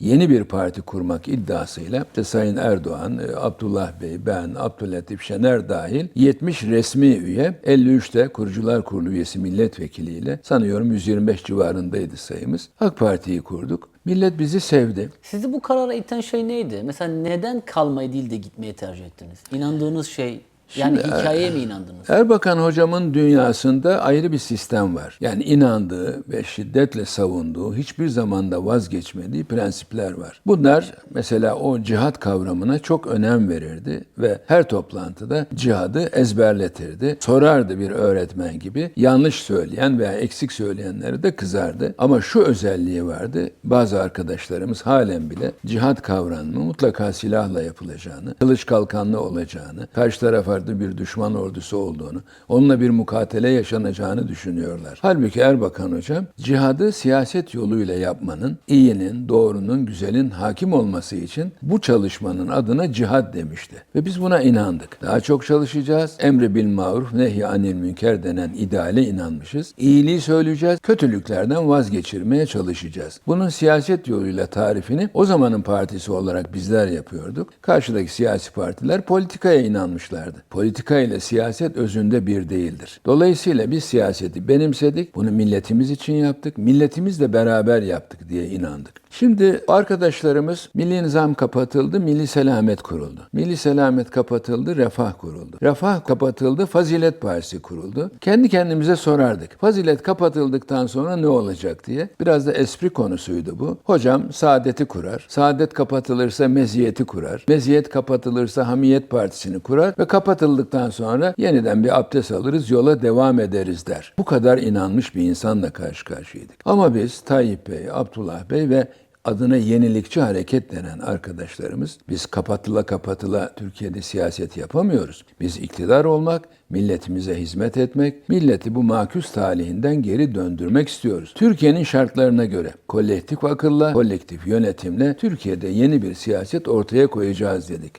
yeni bir parti kurmak iddiasıyla işte Sayın Erdoğan, e, Abdullah Bey, ben, Abdülatif Şener dahil 70 resmi üye, 53 de Kurucular Kurulu üyesi milletvekiliyle sanıyorum 125 civarındaydı sayımız. AK Parti'yi kurduk. Millet bizi sevdi. Sizi bu karara iten şey neydi? Mesela neden kalmayı değil de gitmeyi tercih ettiniz? İnandığınız şey, yani hikayeye mi inandınız? Erbakan hocamın dünyasında ayrı bir sistem var. Yani inandığı ve şiddetle savunduğu, hiçbir zamanda vazgeçmediği prensipler var. Bunlar mesela o cihat kavramına çok önem verirdi ve her toplantıda cihadı ezberletirdi. Sorardı bir öğretmen gibi. Yanlış söyleyen veya eksik söyleyenleri de kızardı. Ama şu özelliği vardı. Bazı arkadaşlarımız halen bile cihat kavramını mutlaka silahla yapılacağını, kılıç kalkanlı olacağını, karşı tarafa bir düşman ordusu olduğunu, onunla bir mukatele yaşanacağını düşünüyorlar. Halbuki Erbakan hocam cihadı siyaset yoluyla yapmanın, iyinin, doğrunun, güzelin hakim olması için bu çalışmanın adına cihad demişti. Ve biz buna inandık. Daha çok çalışacağız. Emri bil maruf, nehy anil münker denen ideale inanmışız. İyiliği söyleyeceğiz, kötülüklerden vazgeçirmeye çalışacağız. Bunun siyaset yoluyla tarifini o zamanın partisi olarak bizler yapıyorduk. Karşıdaki siyasi partiler politikaya inanmışlardı. Politika ile siyaset özünde bir değildir. Dolayısıyla biz siyaseti benimsedik. Bunu milletimiz için yaptık. Milletimizle beraber yaptık diye inandık. Şimdi arkadaşlarımız milli nizam kapatıldı, milli selamet kuruldu. Milli selamet kapatıldı, refah kuruldu. Refah kapatıldı, fazilet partisi kuruldu. Kendi kendimize sorardık. Fazilet kapatıldıktan sonra ne olacak diye. Biraz da espri konusuydu bu. Hocam saadeti kurar. Saadet kapatılırsa meziyeti kurar. Meziyet kapatılırsa hamiyet partisini kurar ve kapatıldıktan sonra yeniden bir abdest alırız, yola devam ederiz der. Bu kadar inanmış bir insanla karşı karşıyaydık. Ama biz Tayyip Bey, Abdullah Bey ve adına yenilikçi hareket denen arkadaşlarımız biz kapatıla kapatıla Türkiye'de siyaset yapamıyoruz. Biz iktidar olmak, milletimize hizmet etmek, milleti bu maküs talihinden geri döndürmek istiyoruz. Türkiye'nin şartlarına göre kolektif akılla, kolektif yönetimle Türkiye'de yeni bir siyaset ortaya koyacağız dedik.